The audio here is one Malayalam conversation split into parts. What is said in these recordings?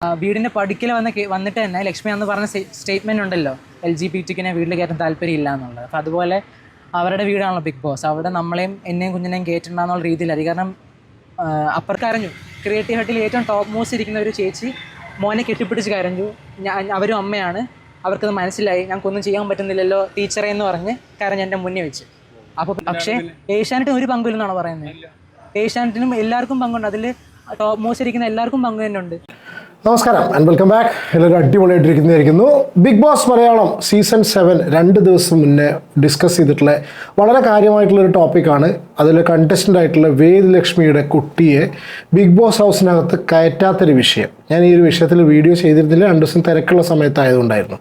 ആ, വീടിന്റെ പടിക്കൽ വന്ന വന്നിട്ട് തന്നെ ലക്ഷ്മി അന്ന് പറഞ്ഞ സ്റ്റേറ്റ്മെന്റ് ഉണ്ടല്ലോ എൽ ജി ബി ടിക്കിനെ വീട്ടിൽ കയറ്റാൻ താല്പര്യം ഇല്ല എന്നുള്ളത് അപ്പോൾ അതുപോലെ അവരുടെ വീടാണല്ലോ ബിഗ് ബോസ് അവിടെ നമ്മളെയും എന്നെയും കുഞ്ഞിനെയും കയറ്റണ്ടെന്നുള്ള രീതിയിലായി കാരണം അപ്പുറത്ത് കരഞ്ഞു. ക്രിയേറ്റീവ് ഹട്ടിൽ ഏറ്റവും ടോപ്പ് മോസ്റ്റ് ഇരിക്കുന്ന ഒരു ചേച്ചി മോനെ കെട്ടിപ്പിടിച്ച് കരഞ്ഞു. ഞാൻ അവരും അമ്മയാണ്. അവർക്കത് മനസ്സിലായി. ഞങ്ങൾക്കൊന്നും ചെയ്യാൻ പറ്റുന്നില്ലല്ലോ ടീച്ചറെ എന്ന് പറഞ്ഞ് കരഞ്ഞ് എന്റെ മുന്നേ വെച്ച്. അപ്പോൾ പക്ഷേ ഏഷ്യാനെറ്റിന് ഒരു പങ്കില്ലെന്നാണ് പറയുന്നത്? ഏഷ്യാനെറ്റിനും എല്ലാവർക്കും പങ്കുണ്ട്. അതിൽ ടോപ്പ് മോസ്റ്റ് ഇരിക്കുന്ന എല്ലാവർക്കും പങ്ക് തന്നെ ഉണ്ട് നമസ്കാരം ആൻഡ് വെൽക്കം ബാക്ക് എല്ലാവരും അടിപൊളിയായിട്ടിരിക്കുന്നതായിരിക്കുന്നു. Bigg Boss Malayalam season seven രണ്ട് ദിവസം മുന്നേ ഡിസ്കസ് ചെയ്തിട്ടുള്ള വളരെ കാര്യമായിട്ടുള്ളൊരു ടോപ്പിക്കാണ് അതിൽ കണ്ടസ്റ്റന്റ് ആയിട്ടുള്ള വേദ് ലക്ഷ്മിയുടെ കുട്ടിയെ ബിഗ് ബോസ് ഹൗസിനകത്ത് കയറ്റാത്തൊരു വിഷയം. ഞാൻ ഈ ഒരു വിഷയത്തിൽ വീഡിയോ ചെയ്തിരുന്നില്ല. രണ്ട് ദിവസം തിരക്കുള്ള സമയത്തായതുകൊണ്ടായിരുന്നു.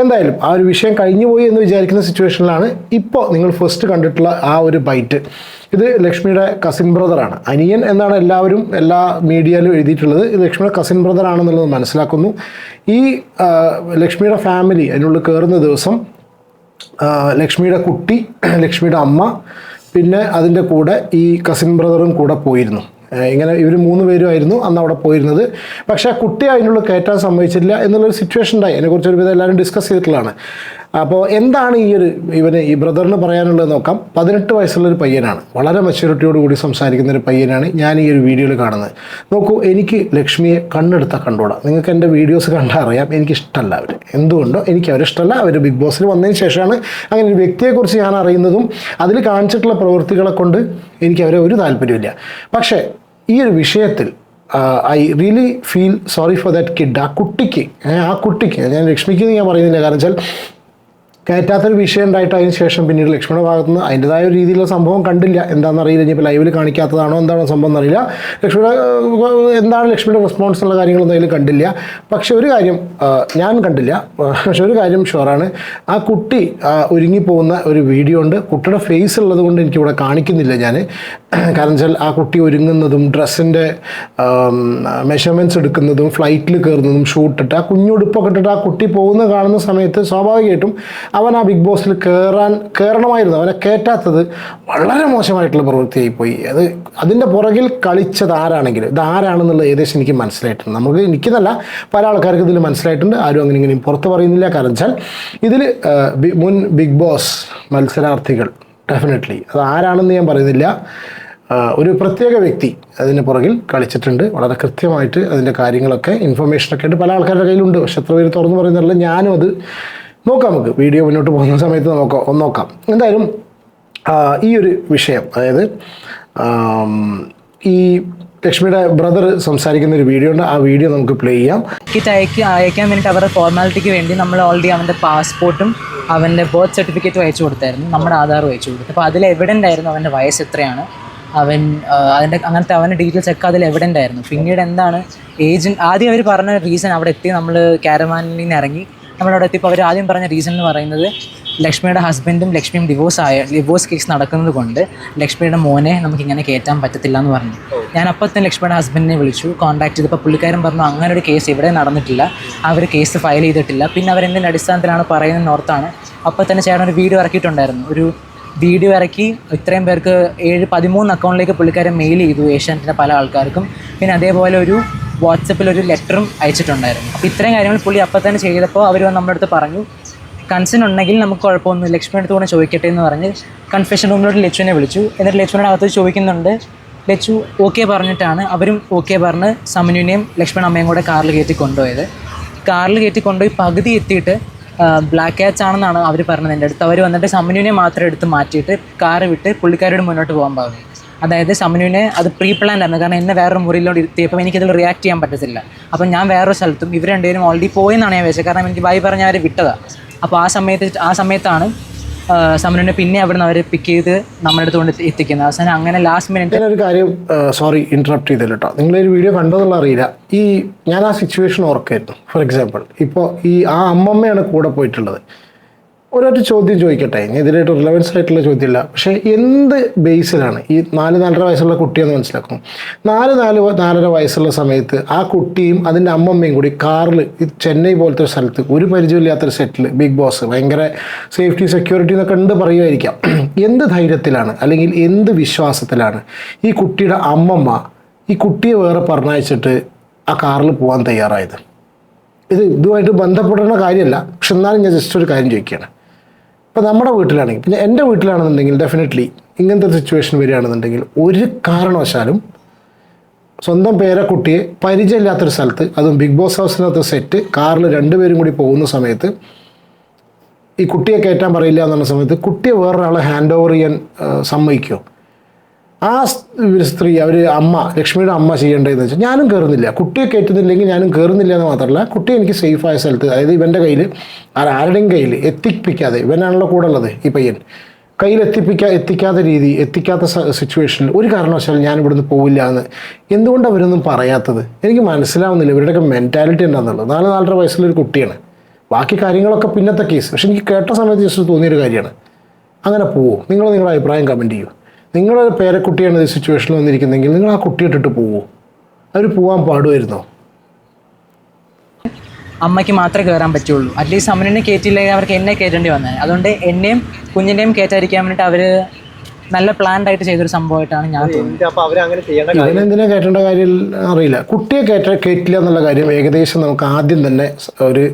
എന്തായാലും ആ ഒരു വിഷയം കഴിഞ്ഞു പോയി എന്ന് വിചാരിക്കുന്ന സിറ്റുവേഷനിലാണ് ഇപ്പോൾ നിങ്ങൾ ഫസ്റ്റ് കണ്ടിട്ടുള്ള ആ ഒരു ബൈറ്റ് ഇത് ലക്ഷ്മിയുടെ കസിൻ ബ്രദറാണ് അനിയൻ എന്നാണ് എല്ലാവരും എല്ലാ മീഡിയയിലും എഴുതിയിട്ടുള്ളത്. ലക്ഷ്മിയുടെ കസിൻ ബ്രദർ ആണെന്നുള്ളത് മനസ്സിലാക്കുന്നു. ഈ ലക്ഷ്മിയുടെ ഫാമിലി അതിനുള്ളിൽ കയറുന്ന ദിവസം ലക്ഷ്മിയുടെ കുട്ടി ലക്ഷ്മിയുടെ അമ്മ പിന്നെ അതിന്റെ കൂടെ ഈ കസിൻ ബ്രദറും കൂടെ പോയിരുന്നു. ഇങ്ങനെ ഇവർ മൂന്ന് പേരുമായിരുന്നു അന്ന് അവിടെ പോയിരുന്നത്. പക്ഷേ ആ കുട്ടിയെ അതിനുള്ളിൽ കയറ്റാൻ സമ്മതിച്ചില്ല എന്നുള്ളൊരു സിറ്റുവേഷൻ ഉണ്ടായി. അതിനെക്കുറിച്ച് ഒരുവിധം എല്ലാവരും ഡിസ്കസ് ചെയ്തിട്ടുള്ളതാണ്. അപ്പോൾ എന്താണ് ഈ ഒരു ഇവന് ഈ ബ്രദറിന് പറയാനുള്ളത് നോക്കാം. പതിനെട്ട് വയസ്സുള്ളൊരു പയ്യനാണ്. വളരെ മെച്യൂരിറ്റിയോട് കൂടി സംസാരിക്കുന്ന ഒരു പയ്യനാണ് ഞാൻ ഈ ഒരു വീഡിയോയിൽ കാണുന്നത്. നോക്കൂ എനിക്ക് ലക്ഷ്മിയെ കണ്ണെടുത്താൽ കണ്ടുകൂടാം നിങ്ങൾക്ക് എന്റെ വീഡിയോസ് കണ്ടാൽ അറിയാം. എനിക്ക് ഇഷ്ടമല്ല അവർ എന്തുകൊണ്ടോ എനിക്ക് അവരിഷ്ടമല്ല അവർ ബിഗ് ബോസിൽ വന്നതിന് ശേഷമാണ് അങ്ങനെ ഒരു വ്യക്തിയെക്കുറിച്ച് ഞാൻ അറിയുന്നതും അതിൽ കാണിച്ചിട്ടുള്ള പ്രവൃത്തികളെ കൊണ്ട് എനിക്ക് അവരെ ഒരു താല്പര്യമില്ല പക്ഷേ ഈ ഒരു വിഷയത്തിൽ I really feel sorry for that kid ആ കുട്ടിക്ക് ആ കുട്ടിക്ക് ഞാൻ ലക്ഷ്മിക്ക് ഞാൻ പറയുന്നില്ല. കാരണം വെച്ചാൽ കയറ്റാത്തൊരു വിഷയം ഉണ്ടായിട്ട് അതിന് ശേഷം പിന്നീട് ലക്ഷ്മണ ഭാഗത്തുനിന്ന് അതിന്റെതായ രീതിയിലുള്ള സംഭവം കണ്ടില്ല. എന്താണെന്ന് അറിയില്ല ഇനിയിപ്പോൾ ലൈവിൽ കാണിക്കാത്തതാണോ? എന്താണോ സംഭവം എന്നറിയില്ല. ലക്ഷ്മണ എന്താണ് ലക്ഷ്മിയുടെ റെസ്പോൺസ് ഉള്ള കാര്യങ്ങളൊന്നും അതിൽ കണ്ടില്ല. പക്ഷെ ഒരു കാര്യം ഞാൻ കണ്ടില്ല. പക്ഷെ ഒരു കാര്യം ഷുവറാണ് ആ കുട്ടി ഒരുങ്ങിപ്പോകുന്ന ഒരു വീഡിയോ ഉണ്ട്. കുട്ടിയുടെ ഫേസ് ഉള്ളത് കൊണ്ട് എനിക്കിവിടെ കാണിക്കുന്നില്ല ഞാൻ കാരണം വെച്ചാൽ ആ കുട്ടി ഒരുങ്ങുന്നതും ഡ്രസ്സിന്റെ മെഷർമെന്റ്സ് എടുക്കുന്നതും ഫ്ലൈറ്റിൽ കയറുന്നതും ഷൂട്ടിട്ട് ആ കുഞ്ഞുടുപ്പൊക്കെ ഇട്ടിട്ട് ആ കുട്ടി പോകുന്ന കാണുന്ന സമയത്ത് സ്വാഭാവികമായിട്ടും അവൻ ആ ബിഗ് ബോസിൽ കയറാൻ കയറണമായിരുന്നു അവനെ കയറ്റാത്തത് വളരെ മോശമായിട്ടുള്ള പ്രവൃത്തിയായി പോയി. അത് അതിന്റെ പുറകിൽ കളിച്ചത് ആരാണെങ്കിലും. ഇത് ആരാണെന്നുള്ളത് ഏകദേശം എനിക്ക് മനസ്സിലായിട്ടുണ്ട്. നമുക്ക് എനിക്കെന്നല്ല പല ആൾക്കാർക്ക് ഇതിൽ മനസ്സിലായിട്ടുണ്ട്. ആരും അങ്ങനെ ഇങ്ങനെയും പുറത്ത് പറയുന്നില്ല. കാരണം വെച്ചാൽ ഇതിൽ മുൻ ബിഗ് ബോസ് മത്സരാർത്ഥികൾ ഡെഫിനറ്റ്ലി അത് ആരാണെന്ന് ഞാൻ പറയുന്നില്ല. ഒരു പ്രത്യേക വ്യക്തി അതിന് പുറകിൽ കളിച്ചിട്ടുണ്ട്. വളരെ കൃത്യമായിട്ട് അതിന്റെ കാര്യങ്ങളൊക്കെ ഇൻഫർമേഷനൊക്കെ ആയിട്ട് പല ആൾക്കാരുടെ കയ്യിലുണ്ട്. പക്ഷെ എത്ര പേര് തുറന്നു പറയുന്നില്ല ഞാനും അത് നോക്കാം നമുക്ക്. വീഡിയോ മുന്നോട്ട് പോകുന്ന സമയത്ത് നോക്കാം ഒന്ന് നോക്കാം. എന്തായാലും ഈ ഒരു വിഷയം അതായത് ഈ ലക്ഷ്മിയുടെ ബ്രദർ സംസാരിക്കുന്ന ഒരു വീഡിയോ ഉണ്ട്. ആ വീഡിയോ നമുക്ക് പ്ലേ ചെയ്യാം. അയക്കാൻ വേണ്ടിയിട്ട് അവരുടെ ഫോർമാലിറ്റിക്ക് വേണ്ടി നമ്മൾ ഓൾറെഡി അവന്റെ പാസ്പോർട്ടും അവന്റെ ബർത്ത് സർട്ടിഫിക്കറ്റും അയച്ചു കൊടുത്തായിരുന്നു. നമ്മുടെ ആധാറും അയച്ചു കൊടുത്തു. അപ്പോൾ അതിൽ എവിഡന്റ് ആയിരുന്നു അവന്റെ വയസ്സ് എത്രയാണ്. അവൻ അതിന്റെ അങ്ങനത്തെ അവന്റെ ഡീറ്റെയിൽസ് ഒക്കെ അതിൽ എവിഡന്റ് ആയിരുന്നു. പിന്നീട് എന്താണ് ഏജന്റ് ആദ്യം അവർ പറഞ്ഞ റീസൺ അവിടെ എത്തി. നമ്മൾ കാരവാനിൽ നിന്ന് ഇറങ്ങി. നമ്മളവിടെ എത്തിയപ്പോൾ അവർ ആദ്യം പറഞ്ഞ റീസൺ എന്ന് പറയുന്നത് ലക്ഷ്മിയുടെ ഹസ്ബൻഡും ലക്ഷ്മിയും ഡിവോഴ്സ് ആയ ഡിവോഴ്സ് കേസ് നടക്കുന്നത് കൊണ്ട് ലക്ഷ്മിയുടെ മോനെ നമുക്ക് ഇങ്ങനെ കയറ്റാൻ പറ്റത്തില്ല എന്ന് പറഞ്ഞു. ഞാൻ അപ്പോൾ തന്നെ ലക്ഷ്മിയുടെ ഹസ്ബൻഡിനെ വിളിച്ചു കോൺടാക്ട് ചെയ്തപ്പോൾ പുള്ളിക്കാരൻ പറഞ്ഞു അങ്ങനെ ഒരു കേസ് ഇവിടെ നടന്നിട്ടില്ല. അവർ കേസ് ഫയൽ ചെയ്തിട്ടില്ല. പിന്നെ അവരെന്തിന്റെ അടിസ്ഥാനത്തിലാണ് പറയുന്നത് ഓർത്താണ് അപ്പോൾ തന്നെ ചേട്ടൻ ഒരു വീഡിയോ ഇറക്കിയിട്ടുണ്ടായിരുന്നു. ഒരു വീഡിയോ ഇറക്കി ഇത്രയും പേർക്ക് ഏഴ് പതിമൂന്ന് അക്കൗണ്ടിലേക്ക് പുള്ളിക്കാരൻ മെയിൽ ചെയ്തു ഏഷ്യാനെറ്റിന്റെ പല ആൾക്കാർക്കും. പിന്നെ അതേപോലെ ഒരു വാട്സപ്പിൽ ഒരു ലെറ്ററും അയച്ചിട്ടുണ്ടായിരുന്നു. അപ്പോൾ ഇത്രയും കാര്യങ്ങൾ പുള്ളി അപ്പം തന്നെ ചെയ്തപ്പോൾ അവർ നമ്മുടെ അടുത്ത് പറഞ്ഞു കൺസൺ ഉണ്ടെങ്കിൽ നമുക്ക് കുഴപ്പമൊന്നും ലക്ഷ്മിയുടെ അടുത്ത് കൂടെ ചോദിക്കട്ടെ എന്ന് പറഞ്ഞ് കൺഫെഷൻ റൂമിലോട്ട് ലച്ചുവിനെ വിളിച്ചു. എന്നിട്ട് ലക്ഷ്മിയുടെ അകത്ത് ചോദിക്കുന്നുണ്ട് ലച്ചു ഓക്കെ പറഞ്ഞിട്ടാണ് അവരും ഓക്കെ പറഞ്ഞ് സമനുവിനെയും ലക്ഷ്മണ അമ്മയും കൂടെ കാറിൽ കയറ്റി കൊണ്ടുപോയത്. കാറിൽ കയറ്റി കൊണ്ടുപോയി പകുതി എത്തിയിട്ട് ബ്ലാക്ക് ക്യാച്ച് ആണെന്നാണ് അവർ പറഞ്ഞത്. എന്റെ അടുത്ത് അവർ വന്നിട്ട് സമനുവിനെ മാത്രം എടുത്ത് മാറ്റിയിട്ട് കാറ് വിട്ട് പുള്ളിക്കാരോട് മുന്നോട്ട് പോകാൻ പറഞ്ഞു. അതായത് ശമനുവിനെ അത് പ്രീ പ്ലാൻ ആയിരുന്നു. കാരണം എന്നെ വേറൊരു മുറിയിലോട്ട് ഇരുത്തിയപ്പോൾ എനിക്കതിൽ റിയാക്ട് ചെയ്യാൻ പറ്റത്തില്ല. അപ്പം ഞാൻ വേറൊരു സ്ഥലത്തും ഇവർ രണ്ടുപേരും ഓൾറെഡി പോയെന്നാണ് ഞാൻ വിചാരിച്ചത്. കാരണം എനിക്ക് ബൈ പറഞ്ഞ അവർ വിട്ടതാണ് അപ്പോൾ ആ സമയത്ത് ആ സമയത്താണ് ആ, സമനുവിനെ പിന്നെ അവിടെ നിന്ന് അവർ പിക്ക് ചെയ്ത് നമ്മുടെ അടുത്ത് കൊണ്ട് എത്തിക്കുന്നത്. അവസാനം അങ്ങനെ ലാസ്റ്റ് മിനിറ്റ് ഞാനൊരു കാര്യം സോറി ഇന്ററപ്റ്റ് ചെയ്തില്ല കേട്ടോ നിങ്ങൾ വീഡിയോ കണ്ടതെന്നുള്ള അറിയില്ല. ഈ ഞാൻ ആ സിറ്റുവേഷൻ ഓർക്കായിരുന്നു. ഫോർ എക്സാമ്പിൾ ഇപ്പോൾ ഈ ആ അമ്മമ്മയാണ് കൂടെ പോയിട്ടുള്ളത്. ഒരൊറ്റ ചോദ്യം ചോദിക്കട്ടെ? ഇനി ഇതിലായിട്ട് റിലവൻസ് ആയിട്ടുള്ള ചോദ്യമില്ല. പക്ഷേ എന്ത് ബേസിലാണ് ഈ നാല് നാലര വയസ്സുള്ള കുട്ടിയെന്ന് മനസ്സിലാക്കും നാല് നാല് നാലര വയസ്സുള്ള സമയത്ത് ആ കുട്ടിയും അതിന്റെ അമ്മമ്മയും കൂടി കാറിൽ ഈ ചെന്നൈ പോലത്തെ ഒരു സ്ഥലത്ത് ഒരു പരിചയമില്ലാത്തൊരു സെറ്റിൽ ബിഗ് ബോസ് ഭയങ്കര സേഫ്റ്റി സെക്യൂരിറ്റി എന്നൊക്കെ ഉണ്ട് പറയുമായിരിക്കാം. എന്ത് ധൈര്യത്തിലാണ്? അല്ലെങ്കിൽ എന്ത് വിശ്വാസത്തിലാണ് ഈ കുട്ടിയുടെ അമ്മമ്മ ഈ കുട്ടിയെ വേറെ പറഞ്ഞയച്ചിട്ട് ആ കാറിൽ പോകാൻ തയ്യാറായത്? ഇത് ഇതുമായിട്ട് ബന്ധപ്പെടേണ്ട കാര്യമല്ല. പക്ഷെ എന്നാലും ഞാൻ ജസ്റ്റ് ഒരു കാര്യം ചോദിക്കുകയാണ്. ഇപ്പം നമ്മുടെ വീട്ടിലാണെങ്കിൽ പിന്നെ എന്റെ വീട്ടിലാണെന്നുണ്ടെങ്കിൽ ഡെഫിനറ്റ്ലി ഇങ്ങനത്തെ സിറ്റുവേഷൻ വരികയാണെന്നുണ്ടെങ്കിൽ ഒരു കാരണവശാലും സ്വന്തം പേരക്കുട്ടിയെ പരിചയമില്ലാത്തൊരു സ്ഥലത്ത് അതും ബിഗ് ബോസ് ഹൗസിനകത്ത് സെറ്റ് കാറിൽ രണ്ടുപേരും കൂടി പോകുന്ന സമയത്ത് ഈ കുട്ടിയെ കയറ്റാൻ പറയില്ല എന്നുള്ള സമയത്ത് കുട്ടിയെ വേറൊരാളെ ഹാൻഡ് ഓവർ ചെയ്യാൻ സമ്മതിക്കുമോ ആ സ്ത്രീ അവർ അമ്മ ലക്ഷ്മിയുടെ അമ്മ ചെയ്യേണ്ടതെന്ന് വെച്ചാൽ ഞാനും കയറുന്നില്ല കുട്ടിയെ കയറ്റുന്നില്ലെങ്കിൽ ഞാനും കയറുന്നില്ല എന്ന് മാത്രമല്ല കുട്ടി എനിക്ക് സേഫായ സ്ഥലത്ത് അതായത് ഇവന്റെ കയ്യിൽ ആരുടെയും കയ്യിൽ എത്തിപ്പിക്കാതെ ഇവനാണല്ലോ കൂടെ ഉള്ളത് ഈ പയ്യൻ. കയ്യിൽ എത്തിപ്പിക്കാ എത്തിക്കാത്ത രീതി എത്തിക്കാത്ത സിറ്റുവേഷനിൽ ഒരു കാരണവശാലും ഞാൻ ഇവിടുന്ന് പോവില്ല എന്ന് എന്തുകൊണ്ടാണ് അവരൊന്നും പറയാത്തത്? എനിക്ക് മനസ്സിലാവുന്നില്ല ഇവരുടെയൊക്കെ മെന്റാലിറ്റി എന്താണെന്നുള്ളത് നാല് നാലര വയസ്സുള്ളൊരു കുട്ടിയാണ്. ബാക്കി കാര്യങ്ങളൊക്കെ പിന്നത്തെ കേസ് പക്ഷെ എനിക്ക് കേട്ട സമയത്ത് ജസ്റ്റ് തോന്നിയൊരു കാര്യമാണ്. അങ്ങനെ പോവും. നിങ്ങൾ നിങ്ങളുടെ അഭിപ്രായം കമന്റ് ചെയ്യൂ. നിങ്ങളുടെ പേരക്കുട്ടിയാണ് ഈ സിറ്റുവേഷനിൽ വന്നിരിക്കുന്നതെങ്കിൽ നിങ്ങൾ ആ കുട്ടി ഇട്ടിട്ട് പോവോ? അവർ പോവാൻ പാടുമായിരുന്നോ? അമ്മയ്ക്ക് മാത്രമേ കയറാൻ പറ്റുള്ളൂ. അറ്റ്ലീസ്റ്റ് അമ്മനെ കയറ്റിയില്ലെങ്കിൽ അവർക്ക് എന്നെ കയറ്റേണ്ടി വന്നത് അതുകൊണ്ട് എന്നെയും കുഞ്ഞിനെയും കയറ്റാതിരിക്കാൻ വേണ്ടിയിട്ട് അവർ നല്ല പ്ലാൻഡ് ആയിട്ട് ചെയ്തൊരു സംഭവമായിട്ടാണ് ഞാൻ ഇവനെന്തിനാ കയറ്റേണ്ട കാര്യം അറിയില്ല. കുട്ടിയെ കയറ്റ കയറ്റില്ല എന്നുള്ള കാര്യം ഏകദേശം നമുക്ക് ആദ്യം തന്നെ ഒരു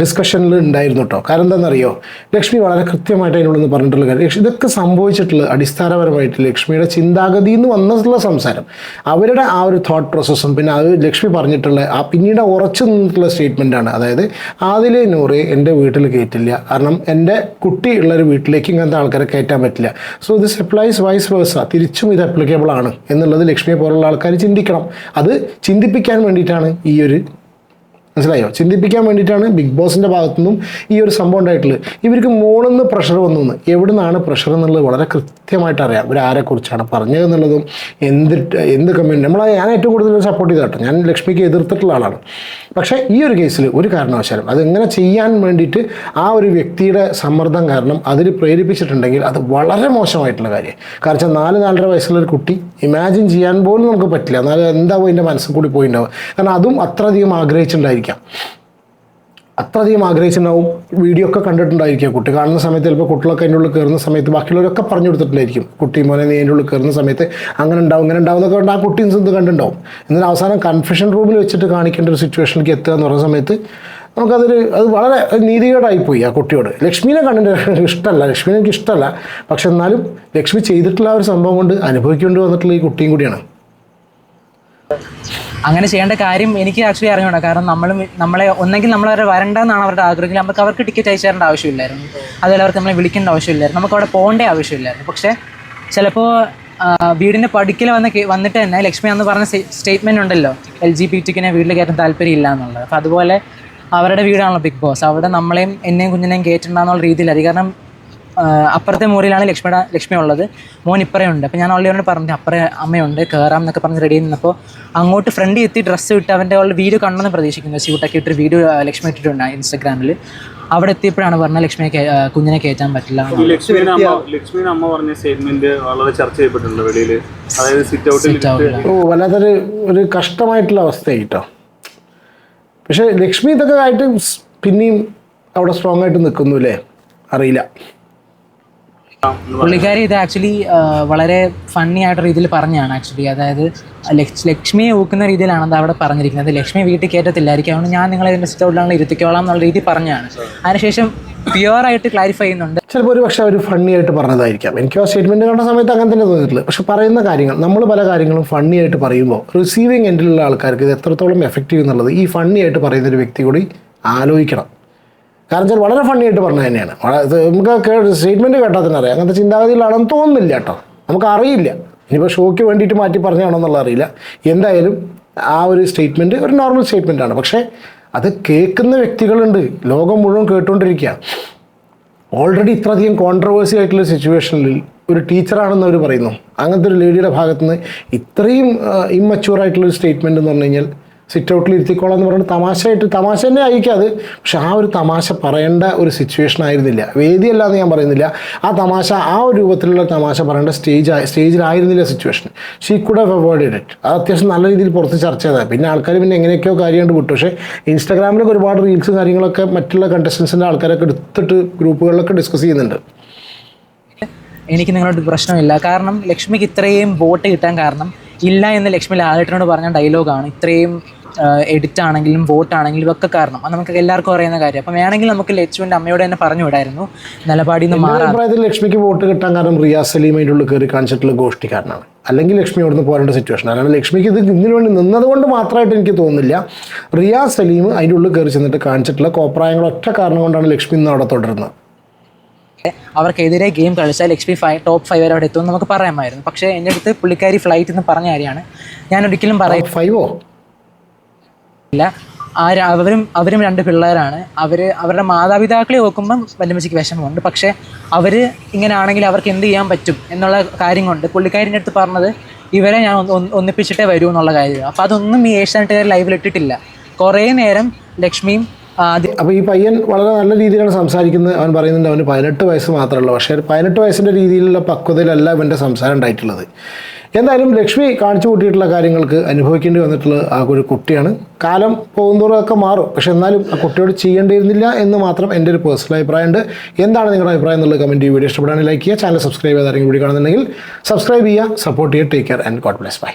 ഡിസ്കഷനിൽ ഉണ്ടായിരുന്നു കേട്ടോ കാരണം എന്താണെന്നറിയോ? ലക്ഷ്മി വളരെ കൃത്യമായിട്ട് അതിനോടൊന്ന് പറഞ്ഞിട്ടുള്ള കാര്യം. ഇതൊക്കെ സംഭവിച്ചിട്ടുള്ള അടിസ്ഥാനപരമായിട്ട് ലക്ഷ്മിയുടെ ചിന്താഗതി എന്ന് വന്നിട്ടുള്ള സംസാരം. അവരുടെ ആ ഒരു തോട്ട് പ്രോസസ്സും പിന്നെ അത് ലക്ഷ്മി പറഞ്ഞിട്ടുള്ള ആ പിന്നീട് ഉറച്ചു നിന്നിട്ടുള്ള സ്റ്റേറ്റ്മെന്റാണ് അതായത് ആദിലെ നൂറ് എന്റെ വീട്ടിൽ കയറ്റില്ല കാരണം എന്റെ കുട്ടി ഉള്ളൊരു വീട്ടിലേക്ക് ഇങ്ങനത്തെ ആൾക്കാരെ കയറ്റാൻ പറ്റില്ല. So this applies vice versa തിരിച്ചും ഇത് അപ്ലിക്കബിൾ ആണ്. എന്നുള്ളത് ലക്ഷ്മിയെ പോലുള്ള ആൾക്കാർ ചിന്തിക്കണം. അത് ചിന്തിപ്പിക്കാൻ വേണ്ടിയിട്ടാണ് ഈ ഒരു മനസ്സിലായോ? ചിന്തിപ്പിക്കാൻ വേണ്ടിയിട്ടാണ് ബിഗ് ബോസിന്റെ ഭാഗത്തുനിന്നും ഈ ഒരു സംഭവം ഉണ്ടായിട്ടുള്ളത്. ഇവർക്ക് മോണെന്ന് പ്രഷർ വന്നു എവിടെ നിന്നാണ് പ്രഷർ എന്നുള്ളത് വളരെ കൃത്യമായിട്ട് അറിയാം. ഇവർ ആരെക്കുറിച്ചാണ് പറഞ്ഞത് എന്നുള്ളതും എന്ത് എന്ത് കമ്മ്യൂണിറ്റി നമ്മൾ ഞാൻ ഏറ്റവും കൂടുതൽ സപ്പോർട്ട് ചെയ്തോട്ടെ ഞാൻ ലക്ഷ്മിക്ക് എതിർത്തിട്ടുള്ള ആളാണ്. പക്ഷേ ഈ ഒരു കേസിൽ ഒരു കാരണവശാലും അതെങ്ങനെ ചെയ്യാൻ വേണ്ടിയിട്ട് ആ ഒരു വ്യക്തിയുടെ സമ്മർദ്ദം കാരണം അതിൽ പ്രേരിപ്പിച്ചിട്ടുണ്ടെങ്കിൽ അത് വളരെ മോശമായിട്ടുള്ള കാര്യം. കാരണം വെച്ചാൽ നാല് നാലര വയസ്സുള്ള ഒരു കുട്ടി ഇമാജിൻ ചെയ്യാൻ പോലും നമുക്ക് പറ്റില്ല. എന്നാൽ എന്താവും എന്റെ മനസ്സിൽ കൂടി പോയിട്ടുണ്ടാവും കാരണം അതും അത്രയധികം ആഗ്രഹിച്ചിട്ടുണ്ടായിരിക്കാം. അത്രയധികം ആഗ്രഹിച്ചിട്ടുണ്ടാവും. വീഡിയോ ഒക്കെ കണ്ടിട്ടുണ്ടായിരിക്കും. കുട്ടി കാണുന്ന സമയത്ത് ചിലപ്പോൾ കുട്ടികളൊക്കെ അതിന്റെ ഉള്ളിൽ കയറുന്ന സമയത്ത് ബാക്കിയുള്ളവരൊക്കെ പറഞ്ഞു കൊടുത്തിട്ടുണ്ടായിരിക്കും. കുട്ടി മോനെ നീ അതിന്റെ ഉള്ളിൽ കയറുന്ന സമയത്ത് അങ്ങനെ ഉണ്ടാവും ഇങ്ങനെ ഉണ്ടാവും എന്നൊക്കെ കൊണ്ട് ആ കുട്ടി ഇത് കണ്ടിട്ടുണ്ടാവും. എന്നാലും അവസാനം കൺഫ്യൂഷൻ റൂമിൽ വെച്ചിട്ട് കാണിക്കേണ്ട ഒരു സിറ്റുവേഷനിലേക്ക് എത്തുക എന്ന് പറയുന്ന സമയത്ത് നമുക്കതൊരു അത് വളരെ നീതികേടായിപ്പോയി ആ കുട്ടിയോട്. ലക്ഷ്മിനെ കണ്ടിട്ട് ഇഷ്ടമല്ല ലക്ഷ്മിനെ എനിക്ക് ഇഷ്ടമല്ല പക്ഷെ എന്നാലും ലക്ഷ്മി ചെയ്തിട്ടുള്ള ഒരു സംഭവം കൊണ്ട് അനുഭവിക്കേണ്ടി വന്നിട്ടുള്ള ഈ കുട്ടിയും കൂടിയാണ്. അങ്ങനെ ചെയ്യേണ്ട കാര്യം എനിക്ക് ആക്ച്വലി അറിഞ്ഞൂടാ. കാരണം നമ്മളും നമ്മളെ ഒന്നെങ്കിൽ നമ്മൾ അവരെ വരണ്ടെന്നാണ് അവരുടെ ആഗ്രഹമെങ്കിൽ നമുക്ക് അവർക്ക് ടിക്കറ്റ് അയച്ചു തരേണ്ട ആവശ്യമില്ലായിരുന്നു. അതുപോലെ അവർക്ക് നമ്മളെ വിളിക്കേണ്ട ആവശ്യമില്ലായിരുന്നു. നമുക്ക് അവിടെ പോകേണ്ട ആവശ്യമില്ലായിരുന്നു. പക്ഷേ ചിലപ്പോൾ വീടിന്റെ പടിക്കൽ വന്ന വന്നിട്ട് തന്നെ ലക്ഷ്മി അന്ന് പറഞ്ഞ സ്റ്റേറ്റ്മെന്റ് ഉണ്ടല്ലോ എൽ ജി ബി ടിക്കിനെ വീട്ടിൽ കയറ്റാൻ താല്പര്യമില്ല എന്നുള്ളത്. അപ്പോൾ അതുപോലെ അവരുടെ വീടാണല്ലോ ബിഗ് ബോസ്. അവിടെ നമ്മളെയും എന്നെയും കുഞ്ഞിനെയും കയറ്റണ്ടെന്നുള്ള രീതിയിലായിരിക്കും. കാരണം അപ്പുറത്തെ മുറിയിലാണ് ലക്ഷ്മിയുടെ ലക്ഷ്മി ഉള്ളത്. മോൻ ഇപ്പറേ ഉണ്ട് അപ്പോൾ ഞാൻ ഓൾറെഡി പറഞ്ഞു അപ്പറേ അമ്മയുണ്ട് കയറാം എന്നൊക്കെ പറഞ്ഞ് റെഡി നിന്നപ്പോൾ അങ്ങോട്ട് ഫ്രണ്ടിൽ എത്തി ഡ്രസ്സ് ഇട്ട് അവന്റെ ഓൾ വീഡിയോ കണ്ടെന്ന് പ്രതീക്ഷിക്കുന്നു. സ്യൂട്ടൊക്കെ ഇട്ടൊരു വീഡിയോ ലക്ഷ്മി ഇട്ടിട്ടുണ്ട് ഇൻസ്റ്റാഗ്രാമിൽ അവിടെ എത്തിയപ്പോഴാണ് പറഞ്ഞത് ലക്ഷ്മിയെ കുഞ്ഞിനെ കയറ്റാൻ പറ്റില്ല. ലക്ഷ്മിയുടെ അമ്മ പറഞ്ഞ സ്റ്റേറ്റ്മെന്റ് വളരെ ചർച്ച ചെയ്യപ്പെട്ടിട്ടുണ്ട് വെളിയിൽ അതായത് സിറ്റ് ഔട്ടിൽ വല്ലാത്തൊരു ഒരു കഷ്ടമായിട്ടുള്ള അവസ്ഥയായി കേട്ടോ പക്ഷെ ലക്ഷ്മി ഇതൊക്കെ ആയിട്ട് പിന്നെയും അവിടെ സ്ട്രോങ് ആയിട്ട് നിൽക്കുന്നു അല്ലേ? അറിയില്ല. പുള്ളിക്കാരി ഇത് ആക്ച്വലി വളരെ ഫണ്ണി ആയിട്ട് രീതിയിൽ പറഞ്ഞാണ് ആക്ച്വലി അതായത് ലക്ഷ്- ലക്ഷ്മിയെ ഊക്കുന്ന രീതിയിലാണ് അത് അവിടെ പറഞ്ഞിരിക്കുന്നത്. ലക്ഷ്മി വീട്ടിൽ കയറ്റത്തില്ലായിരിക്കും അതുകൊണ്ട് ഞാൻ നിങ്ങളെ ഇതിന്റെ സിറ്റൗട്ടിലാണ് ഇരുത്തിക്കോളാം എന്നുള്ള രീതി പറഞ്ഞാണ്. അതിനുശേഷം പ്യുവർ ആയിട്ട് ക്ലാരിഫൈ ചെയ്യുന്നുണ്ട്. ചിലപ്പോൾ ഒരു പക്ഷേ അവർ ഫണ്ണി ആയിട്ട് പറഞ്ഞതായിരിക്കാം. എനിക്ക് ആ സ്റ്റേറ്റ്മെന്റ് കണ്ട സമയത്ത് അങ്ങനെ തന്നെ തോന്നിയിട്ടില്ല. പക്ഷെ പറയുന്ന കാര്യങ്ങൾ നമ്മൾ പല കാര്യങ്ങളും ഫണ്ണി ആയിട്ട് പറയുമ്പോൾ റിസീവിങ് എൻഡിലുള്ള ആൾക്കാർക്ക് ഇത് എത്രത്തോളം എഫക്റ്റീവ് എന്നുള്ളത് ഈ ഫണ്ണി ആയിട്ട് പറയുന്ന ഒരു വ്യക്തി കൂടി ആലോചിക്കണം. കാരണം വെച്ചാൽ വളരെ ഫണ്ണി ആയിട്ട് പറഞ്ഞത് തന്നെയാണ്. നമുക്ക് സ്റ്റേറ്റ്മെന്റ് കേട്ടാൽ തന്നെ അറിയാം. അങ്ങനത്തെ ചിന്താഗതിയിലാണെന്ന് തോന്നുന്നില്ല കേട്ടോ. നമുക്ക് അറിയില്ല. ഇനിയിപ്പോൾ ഷോയ്ക്ക് വേണ്ടിയിട്ട് മാറ്റി പറഞ്ഞാണോ എന്നുള്ള അറിയില്ല. എന്തായാലും ആ ഒരു സ്റ്റേറ്റ്മെന്റ് ഒരു നോർമൽ സ്റ്റേറ്റ്മെന്റ് ആണ്. പക്ഷേ അത് കേൾക്കുന്ന വ്യക്തികളുണ്ട്. ലോകം മുഴുവൻ കേട്ടുകൊണ്ടിരിക്കുക ഓൾറെഡി ഇത്രയധികം കോൺട്രവേഴ്സി ആയിട്ടുള്ള സിറ്റുവേഷനിൽ ഒരു ടീച്ചറാണെന്ന് അവർ പറയുന്നു. അങ്ങനത്തെ ഒരു ലേഡിയുടെ ഭാഗത്തുനിന്ന് ഇത്രയും ഇമ്മച്ചുവർ ആയിട്ടുള്ള ഒരു സ്റ്റേറ്റ്മെന്റ് എന്ന് പറഞ്ഞു കഴിഞ്ഞാൽ സിറ്റ് ഔട്ടിൽ ഇരുത്തിക്കോളാം എന്ന് പറഞ്ഞിട്ട് തമാശയായിട്ട് തമാശ തന്നെ ആയിരിക്കും അത്. പക്ഷെ ആ ഒരു തമാശ പറയേണ്ട ഒരു സിറ്റുവേഷൻ ആയിരുന്നില്ല. വേദിയല്ല എന്ന് ഞാൻ പറയുന്നില്ല. ആ തമാശ ആ ഒരു രൂപത്തിലുള്ള തമാശ പറയേണ്ട stage സ്റ്റേജിലായിരുന്നില്ല situation she could have avoided it അത് അത്യാവശ്യം നല്ല രീതിയിൽ പുറത്ത് ചർച്ച ചെയ്താൽ പിന്നെ ആൾക്കാർ പിന്നെ എങ്ങനെയൊക്കെയോ കാര്യം കൊണ്ട് വിട്ടു. പക്ഷേ ഇൻസ്റ്റാഗ്രാമിലൊക്കെ ഒരുപാട് റീൽസും കാര്യങ്ങളൊക്കെ മറ്റുള്ള കണ്ടസ്റ്റൻസിന്റെ ആൾക്കാരൊക്കെ എടുത്തിട്ട് ഗ്രൂപ്പുകളിലൊക്കെ ഡിസ്കസ് ചെയ്യുന്നുണ്ട്. എനിക്ക് നിങ്ങളോട് പ്രശ്നമില്ല. കാരണം ലക്ഷ്മിക്ക് ഇത്രയും വോട്ട് കിട്ടാൻ കാരണം ഇല്ല എന്ന് ലക്ഷ്മി ലാലേട്ടനോട് പറഞ്ഞ ഡയലോഗാണ് ഇത്രയും എഡിറ്റ് ആണെങ്കിലും വോട്ട് ആണെങ്കിലും ഇതൊക്കെ കാരണം. അത് നമുക്ക് എല്ലാവർക്കും അറിയുന്ന കാര്യം. അപ്പം വേണമെങ്കിൽ നമുക്ക് ലച്ചുവിന്റെ അമ്മയോട് തന്നെ പറഞ്ഞു വിടായിരുന്നു. നിലപാടിൽ നിന്ന് മാറാം ലക്ഷ്മിക്ക് വോട്ട് കിട്ടാൻ കാരണം റിയാസ് സലീം അതിന്റെ ഉള്ളിൽ കയറി കാണിച്ചിട്ടുള്ള ഗോഷ്ടിക്കാരനാണ്. അല്ലെങ്കിൽ ലക്ഷ്മി അവിടുന്ന് പോരേണ്ട സിറ്റുവേഷൻ അല്ലാണ്ട് ലക്ഷ്മിക്ക് ഇത് ഇതിനു വേണ്ടി നിന്നതുകൊണ്ട് മാത്രമായിട്ട് എനിക്ക് തോന്നുന്നില്ല. റിയാസ് സലീം അതിന്റെ ഉള്ളിൽ കയറി ചെന്നിട്ട് കാണിച്ചിട്ടുള്ള കോപ്രായങ്ങൾ ഒറ്റ കാരണം കൊണ്ടാണ് ലക്ഷ്മി ഇന്ന് അവിടെ തുടരുന്നത്. അവർക്കെതിരെ ഗെയിം കളിച്ചാൽ ലക്ഷ്മി ഫൈവ് ടോപ്പ് ഫൈവ് വരെ അവിടെ എത്തുമെന്ന് നമുക്ക് പറയാമായിരുന്നു. പക്ഷേ എന്റെ അടുത്ത് പുള്ളിക്കാരി ഫ്ലൈറ്റ് എന്ന് പറഞ്ഞ കാര്യമാണ്. ഞാൻ ഒരിക്കലും പറയാം ഫൈവോ? ആ ര- അവരും അവരും രണ്ട് പിള്ളേരാണ്. അവർ അവരുടെ മാതാപിതാക്കളെ നോക്കുമ്പം വല്യമ്മച്ചിക്ക് വിഷമമുണ്ട്. പക്ഷേ അവർ ഇങ്ങനെ ആണെങ്കിൽ അവർക്ക് എന്ത് ചെയ്യാൻ പറ്റും എന്നുള്ള കാര്യം കൊണ്ട് പുള്ളിക്കാരിന്റെ അടുത്ത് പറഞ്ഞത് ഇവരെ ഞാൻ ഒന്ന് ഒന്ന് ഒന്നിപ്പിച്ചിട്ടേ വരൂ എന്നുള്ള കാര്യമാണ്. അപ്പോൾ അതൊന്നും ഈ ഏഷ്യാനെറ്റുകാർ ലൈവിൽ ഇട്ടിട്ടില്ല. കുറേ നേരം ലക്ഷ്മിയും ആ, അപ്പോൾ ഈ പയ്യൻ വളരെ നല്ല രീതിയിലാണ് സംസാരിക്കുന്നത്. അവൻ പറയുന്നുണ്ട് അവന് പതിനെട്ട് വയസ്സ് മാത്രമേ ഉള്ളൂ പക്ഷേ പതിനെട്ട് വയസ്സിന്റെ രീതിയിലുള്ള പക്വതയിലല്ല ഇവന്റെ സംസാരം ഉണ്ടായിട്ടുള്ളത്. എന്തായാലും ലക്ഷ്മി കാണിച്ചു കൂട്ടിയിട്ടുള്ള കാര്യങ്ങൾക്ക് അനുഭവിക്കേണ്ടി വന്നിട്ടുള്ള ആ ഒരു കുട്ടിയാണ്. കാലം പോകുന്നതോറും ഒക്കെ മാറും. പക്ഷെ എന്നാലും ആ കുട്ടിയോട് ചെയ്യേണ്ടിയിരുന്നില്ല എന്ന് മാത്രം എന്റെ ഒരു പേഴ്സണൽ അഭിപ്രായമുണ്ട്. എന്താണ് നിങ്ങളുടെ അഭിപ്രായം എന്നുള്ളത് കമന്റ് ഈ വീഡിയോ ഇഷ്ടപ്പെടുകയാണെങ്കിൽ ലൈക്ക് ചെയ്യുക. ചാനൽ സബ്സ്ക്രൈബ് ചെയ്താരെങ്കിലും വീഡിയോ കാണുന്നുണ്ടെങ്കിൽ സബ്സ്ക്രൈബ് ചെയ്യുക സപ്പോർട്ട് ചെയ്യുക take care and God bless bye